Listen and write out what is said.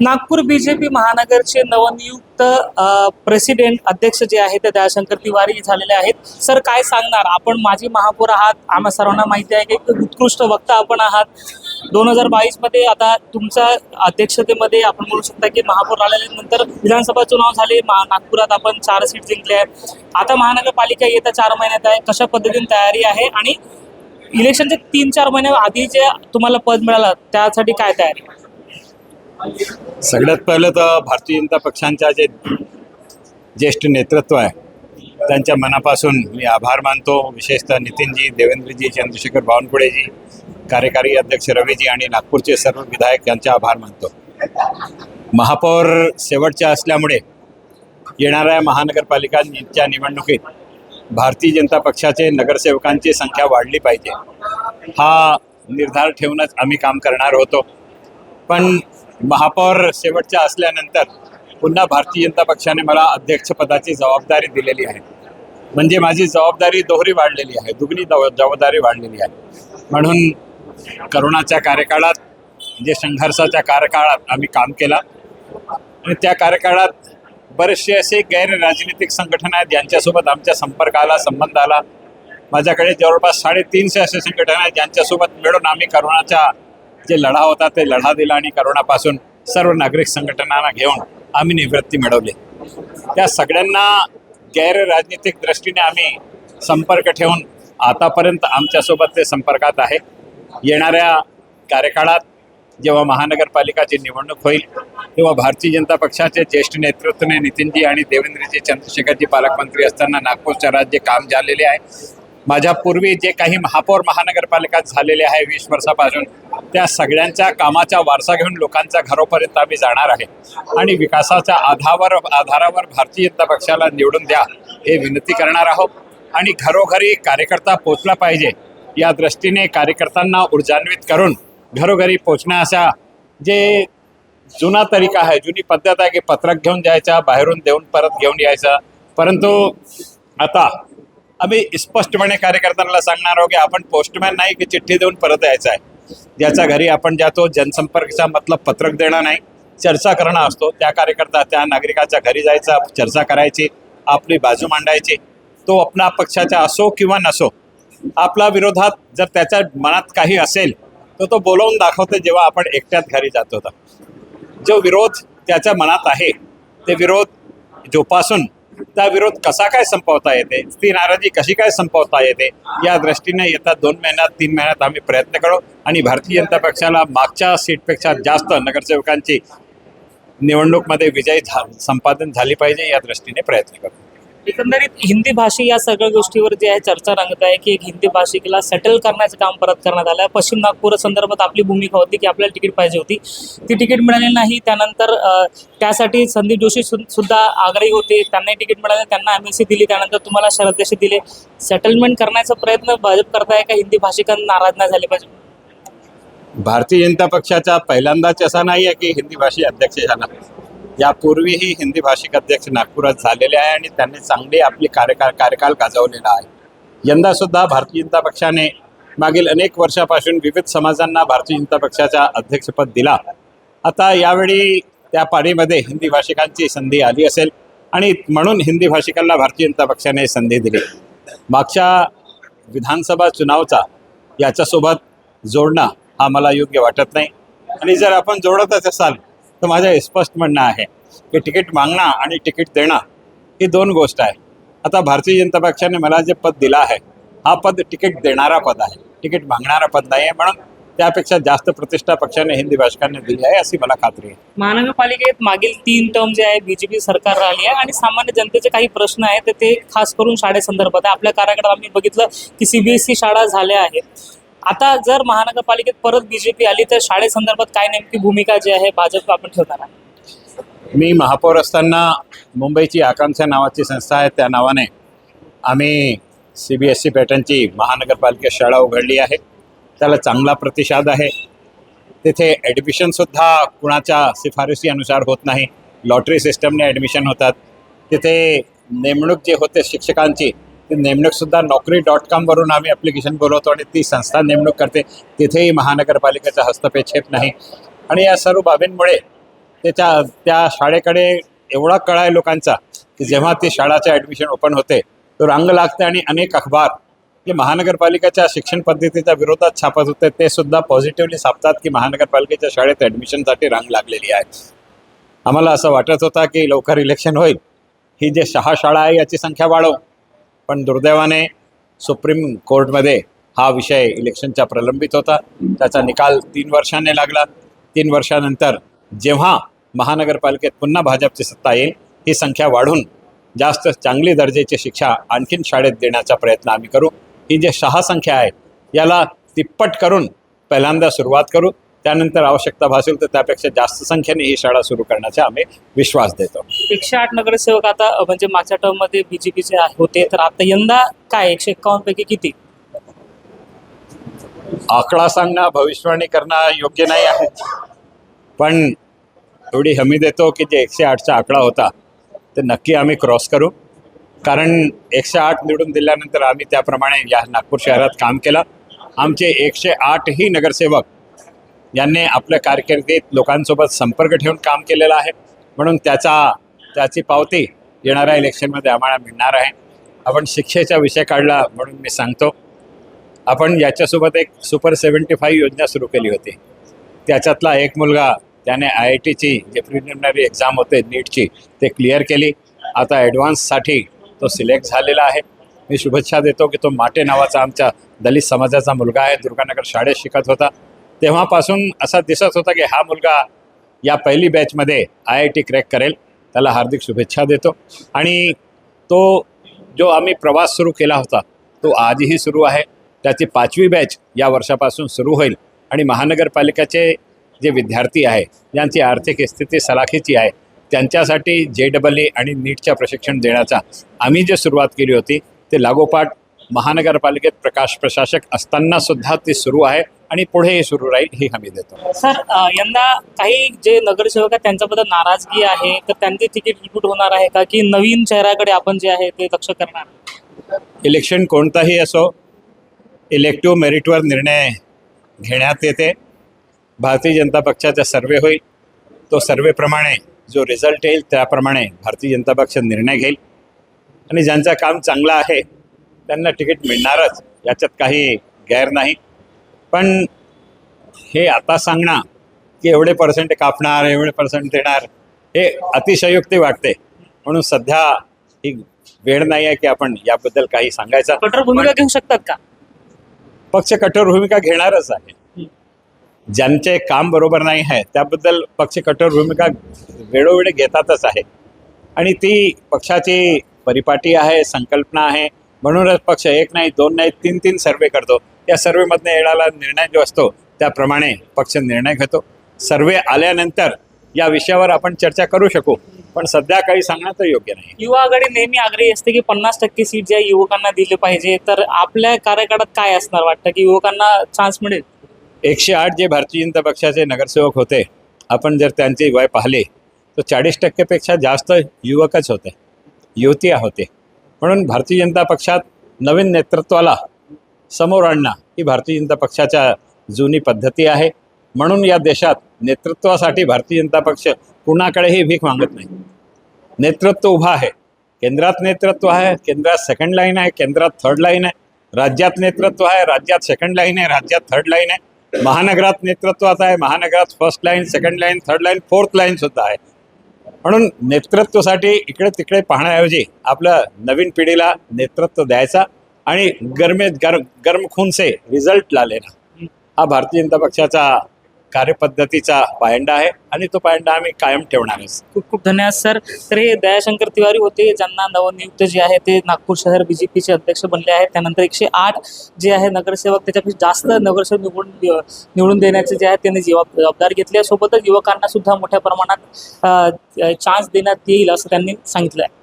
Nagpur BJP महानगरचे नवनियुक्त president अध्यक्ष जे आहेत ते दयाशंकर तिवारी झालेले आहेत. सर काय सांगणार? आपण माजी महापौर आहात. आम्हा सर्वांना माहिती आहे की उत्कृष्ट वक्ता आपण आहात. दोन हजार बावीसमध्ये आता तुमच्या अध्यक्षतेमध्ये आपण म्हणू शकता की महापौर आल्यानंतर विधानसभा चुनाव झाले. नागपुरात आपण चार सीट जिंकले आहेत. आता महानगरपालिका येत्या चार महिन्यात आहे. कशा पद्धतीने तयारी आहे? आणि इलेक्शनचे तीन चार महिन्या आधी जे तुम्हाला पद मिळालं त्यासाठी काय तयारी? सगळ्यात पहिलं तर भारतीय जनता पक्षांच्या जे ज्येष्ठ नेतृत्व आहे त्यांच्या मनापासून मी आभार मानतो. विशेषतः नितीनजी देवेंद्रजी चंद्रशेखर बावनकुळेजी कार्यकारी अध्यक्ष रवीजी आणि नागपूरचे सर्व विधायक यांचा आभार मानतो. महापौर शेवटच्या असल्यामुळे येणाऱ्या महानगरपालिकांच्या निवडणुकीत भारतीय जनता पक्षाचे नगरसेवकांची संख्या वाढली पाहिजे. हा निर्धार ठेवूनच आम्ही काम करणार होतो. पण महापौर शेवटच्या असल्यानंतर पुन्हा भारतीय जनता पक्षाने मला अध्यक्षपदाची जबाबदारी दिलेली आहे. म्हणजे माझी जबाबदारी दोहरी वाढलेली आहे दुगणी जबाबदारी वाढलेली आहे. म्हणून करोनाच्या कार्यकाळात जे संघर्षाच्या कार्यकाळात आम्ही काम केला. आणि त्या कार्यकाळात बरेचसे असे गैरराजनीतिक संघटन संघटना आहेत ज्यांच्यासोबत आमच्या संपर्काला संबंध आला. माझ्याकडे जवळपास साडेतीनशे असे संघटना आहेत ज्यांच्यासोबत मिळून आम्ही करोनाच्या जे लढा होता ते लढा दिला आणि करोनापासून सर्व नागरिक संघटनांना घेऊन आम्ही निवृत्ती मिळवली. त्या सगळ्यांना गैर राजनीतिक दृष्टीने आम्ही संपर्क ठेवून आतापर्यंत आमच्यासोबत ते संपर्कात आहे. येणाऱ्या कार्यकाळात जेव्हा महानगरपालिकाची निवडणूक होईल तेव्हा भारतीय जनता पक्षाचे ज्येष्ठ नेतृत्वाने नितीनजी आणि देवेंद्रजी चंद्रशेखरजी पालकमंत्री असताना नागपूरच्या राज्य काम झालेले आहे. माझ्या पूर्वी जे काही महापौर महानगरपालिका झालेले आहे वीस वर्षापासून त्या सगळ्यांच्या कामाचा वारसा घेऊन लोकांच्या घरोपर्यंत आम्ही जाणार आहे. आणि विकासाच्या आधावर आधारावर भारतीय जनता पक्षाला निवडून द्या हे विनंती करणार आहोत. आणि घरोघरी कार्यकर्ता पोचला पाहिजे या दृष्टीने कार्यकर्त्यांना ऊर्जान्वित करून घरोघरी पोचण्याचा जे जुना तरीका आहे जुनी पद्धत आहे की पत्रक घेऊन जायचा बाहेरून देऊन परत घेऊन यायचा. परंतु आता आम्ही स्पष्टपणे कार्यकर्त्यांना सांगणार आहोत की आपण पोस्टमॅन नाही की चिठ्ठी देऊन परत यायचं आहे. ज्याच्या घरी आपण जातो जनसंपर्कचा मतलब पत्रक देणं नाही. चर्चा करणं असतो. त्या कार्यकर्ता त्या नागरिकाच्या घरी जायचा चर्चा करायची आपली बाजू मांडायची. तो आपला पक्षाचा असो किंवा नसो आपला विरोधात जर त्याच्या मनात काही असेल तर तो बोलवून दाखवतो जेव्हा आपण एकट्यात घरी जातो. तर जो विरोध त्याच्या मनात आहे ते विरोध जोपासून त्या विरोध कसा काय संपवता येते? ती नाराजी कशी काय संपवता येते? या दृष्टीने येत्या दोन महिन्यात तीन महिन्यात आम्ही प्रयत्न करू आणि भारतीय जनता पक्षाला मागच्या सीटपेक्षा जास्त नगरसेवकांची निवडणूकमध्ये विजय संपादन झाली पाहिजे या दृष्टीने प्रयत्न करू. एकंदरीत हिंदी भाषी या सगळ्या गोष्टीवर जे आहे चर्चा रंगत आहे की एक हिंदी भाषिकला सेटल करण्याचं काम परत करण्यात आलं आहे पश्चिम नागपूर संदर्भात आपली भूमिका होती की आपल्याला तिकीट पाहिजे होती. ती तिकीट मिळाली नाही. त्यानंतर त्यासाठी संदीप जोशी सुद्धा आग्रही होते. त्यांनाही तिकीट मिळालं. त्यांना एम एस सी दिली. त्यानंतर तुम्हाला शरद देशी दिले. सेटलमेंट करण्याचा प्रयत्न भाजप करताय का? हिंदी भाषिकांना नाराज नाही झाले पाहिजे? भारतीय जनता पक्षाचा पहिल्यांदाच असा नाही आहे की हिंदी भाषी अध्यक्ष झाला. यापूर्वीही हिंदी भाषिक अध्यक्ष नागपुरात झालेले आहे आणि त्यांनी चांगली आपली कार्यकाळ कार्यकाल गाजवलेला आहे. यंदा सुद्धा भारतीय जनता पक्षाने मागील अनेक वर्षापासून विविध समाजांना भारतीय जनता पक्षाचा अध्यक्षपद दिला. आता यावेळी त्या पाडीमध्ये हिंदी भाषिकांची संधी आली असेल आणि म्हणून हिंदी भाषिकांना भारतीय जनता पक्षाने संधी दिली. मागच्या विधानसभा चुनावचा याच्यासोबत जोडणं हा मला योग्य वाटत नाही. आणि जर आपण जोडतच असाल तर माझं स्पष्ट म्हणणं आहे की तिकीट मागणं आणि तिकीट देणं ही दोन गोष्ट आहे. आता भारतीय जनता पक्षाने मला जे पद दिलं आहे हा पद तिकीट देणारा पद आहे. तिकीट मागणारा पद नाही आहे म्हणून त्यापेक्षा जास्त प्रतिष्ठा पक्षाने हिंदी भाषकांना दिली आहे अशी मला खात्री आहे. महानगरपालिकेत मागील तीन टर्म जे आहे बीजेपी सरकार राहिली आहे आणि सामान्य जनतेचे काही प्रश्न आहेत तर ते खास करून शाळेसंदर्भात आहे. आपल्या कार्यकाळात आम्ही बघितलं की सीबीएसई शाळा झाल्या आहेत. आता जर महानगरपालिकेत परत बीजेपी आली तर शाळेसंदर्भात काय नेमकी भूमिका जी आहे भाजप आपण ठेवणार आहे मी महापौर असताना मुंबईची आकांक्षा नावाची संस्था आहे. त्या नावाने आम्ही सी बी एस सी पॅटर्नची महानगरपालिका शाळा उघडली आहे. त्याला चांगला प्रतिसाद आहे. तिथे ॲडमिशनसुद्धा कुणाच्या शिफारशीनुसार होत नाही. लॉटरी सिस्टमने ॲडमिशन होतात. तिथे नेमणूक जे होते शिक्षकांची नेमणूकसुद्धा नोकरी डॉट कॉमवरून आम्ही ॲप्लिकेशन बोलवतो आणि ती संस्था नेमणूक करते. तिथेही महानगरपालिकेचा हस्तक्षेप नाही. आणि या सर्व बाबींमुळे त्याच्या त्या शाळेकडे एवढा कळा आहे लोकांचा की जेव्हा ती शाळाचे ॲडमिशन ओपन होते तो रांग लागते आणि अनेक अखबार जे महानगरपालिकेच्या शिक्षण पद्धतीच्या विरोधात छापत होते ते सुद्धा पॉझिटिव्हली छापतात की महानगरपालिकेच्या शाळेत ॲडमिशनसाठी रांग लागलेली आहे. आम्हाला असं वाटत होता की लवकर इलेक्शन होईल. ही जे सहा शाळा आहे याची संख्या वाढव. पण दुर्दैवाने सुप्रीम कोर्टमध्ये हा विषय इलेक्शनचा प्रलंबित होता. त्याचा निकाल तीन वर्षांनी लागला. तीन वर्षानंतर जेव्हा महानगरपालिकेत पुन्हा भाजपची सत्ता येईल ही संख्या वाढून जास्त चांगली दर्जाची शिक्षा आणखीन शाळेत देण्याचा प्रयत्न आम्ही करू. ही जे सहा संख्या आहे याला तिप्पट करून पहिल्यांदा सुरुवात करू. त्यानंतर आवश्यकता भासेल तर त्यापेक्षा जास्त संख्येने ही शाळा सुरू करण्याचा आम्ही विश्वास देतो. एकशे आठ नगरसेवक आता म्हणजे मागच्या टर्ममध्ये बीजेपीचे होते तर आता यंदा काय एकशे एक्कावन्न पैकी किती? आकडा सांगणं भविष्यवाणी करणं योग्य नाही आहे. पण एवढी हमी देतो की जे एकशे आठचा आकडा होता ते नक्की आम्ही क्रॉस करू. कारण एकशे आठ निवडून दिल्यानंतर आम्ही त्याप्रमाणे या नागपूर शहरात काम केलं. आमचे एकशे आठही नगरसेवक यांनी आपल्या कारकिर्दीत लोकांसोबत संपर्क ठेवून काम केलेलं आहे. म्हणून त्याचा त्याची पावती येणाऱ्या इलेक्शनमध्ये आम्हाला मिळणार आहे. आपण शिक्षेचा विषय काढला म्हणून मी सांगतो. आपण याच्यासोबत एक सुपर सेवन्टी फाईव्ह योजना सुरू केली होती. त्याच्यातला एक मुलगा त्याने आय आय टीची जे प्रिलिमिनरी एक्झाम होते नीटची ते क्लिअर केली. आता ॲडव्हान्ससाठी तो सिलेक्ट झालेला आहे. मी शुभेच्छा देतो की तो माटे नावाचा आमच्या दलित समाजाचा मुलगा आहे. दुर्गानगर शाळेत शिकत होता. तेव्हापासून असा दिसत होता की हा मुलगा या पहिली बॅचमध्ये आय आय टी क्रॅक करेल. त्याला हार्दिक शुभेच्छा देतो. आणि तो जो आम्ही प्रवास सुरू केला होता तो आजही सुरू आहे. त्याची पाचवी बॅच या वर्षापासून सुरू होईल. आणि महानगरपालिकेचे जे विद्यार्थी आहे ज्यांची आर्थिक स्थिती सलाखीची आहे त्यांच्यासाठी जे डबल ई आणि नीटच्या प्रशिक्षण देण्याचा आम्ही जे सुरुवात केली होती ते लागोपाठ महानगरपालिकेत प्रकाश प्रशासक असताना सुद्धा ती सुरू आहे. आणि पुढेही सुरू राहील ही हमी देतो. सर यंदा काही जे नगरसेवक आहेत त्यांच्याबद्दल नाराजगी आहे तर त्यांचे तिकीट रिक्रूट होणार आहे का? की नवीन चेहऱ्याकडे आपण जे आहे ते लक्ष करणार? इलेक्शन कोणताही असो इलेक्टिव्ह मेरिटवर निर्णय घेण्यात येते. भारतीय जनता पक्षाचा सर्वे होईल. तो सर्वेप्रमाणे जो रिझल्ट येईल त्याप्रमाणे भारतीय जनता पक्ष निर्णय घेईल. आणि ज्यांचं काम चांगलं आहे त्यांना तिकीट मिळणारच याच्यात काही गैर नाही. पण हे आता सांगणं की एवढे पर्सेंट कापणार एवढे पर्सेंट देणार हे अतिशयोक्ती वाटते. म्हणून सध्या ही वेळ नाही आहे की आपण याबद्दल काही सांगायचं. कठोर भूमिका घेऊ शकतात का? पक्ष कठोर भूमिका घेणारच आहे. ज्यांचे काम बरोबर नाही आहे त्याबद्दल पक्ष कठोर भूमिका वेळोवेळी घेतातच आहे. आणि ती पक्षाची परिपाटी आहे संकल्पना आहे. म्हणूनच पक्ष एक नाही दोन नाही तीन तीन सर्वे करतो. त्या सर्वेमधनं येणारा निर्णय जो असतो त्याप्रमाणे पक्ष निर्णय घेतो. सर्वे आल्यानंतर या विषयावर आपण चर्चा करू शकू पण सध्या काही सांगणं तर योग्य नाही. युवा आघाडी नेहमी आग्रही असते की पन्नास टक्के सीट ज्या युवकांना दिले पाहिजे तर आपल्या कार्यकाळात काय असणार वाटतं? की युवकांना चान्स मिळेल? एकशे आठ जे भारतीय जनता पक्षाचे नगरसेवक होते आपण जर त्यांचे वय पाहिले तर चाळीस टक्केपेक्षा जास्त युवकच होते युवती होते. म्हणून भारतीय जनता पक्षात नवीन नेतृत्वाला समोर आणणं ही भारतीय जनता पक्षाच्या जुनी पद्धती आहे. म्हणून या देशात नेतृत्वासाठी भारतीय जनता पक्ष कुणाकडेही भीक मागत नाही. नेतृत्व उभा आहे. केंद्रात नेतृत्व आहे केंद्रात सेकंड लाईन आहे केंद्रात थर्ड लाईन आहे. राज्यात नेतृत्व आहे राज्यात सेकंड लाईन आहे राज्यात थर्ड लाईन आहे. महानगरात नेतृत्वात आहे महानगरात first line second line third line fourth line सुद्धा आहे. म्हणून नेतृत्वासाठी इकडे तिकडे पाहण्याऐवजी आपल्या नवीन पिढीला नेतृत्व द्यायचा आणि गरमे गरम गर्म से रिझल्ट लालेना हा भारतीय जनता पक्षाचा कार्यपद्धतीचा पायंडा आहे आणि तो पायंडा आम्ही कायम ठेवणार खूप खूप धन्यवाद सर. तर हे दयाशंकर तिवारी होते ज्यांना नवनियुक्त जे आहे ते नागपूर शहर बीजेपीचे अध्यक्ष बनले आहेत. त्यानंतर एकशे आठ जे आहे नगरसेवक त्याच्यापेक्षा जास्त नगरसेवक निवडून निवडून देण्याचे जे आहे त्यांनी जबाब जबाबदारी घेतली. आहे सोबतच युवकांना सुद्धा मोठ्या प्रमाणात चान्स देण्यात येईल असं त्यांनी सांगितलं आहे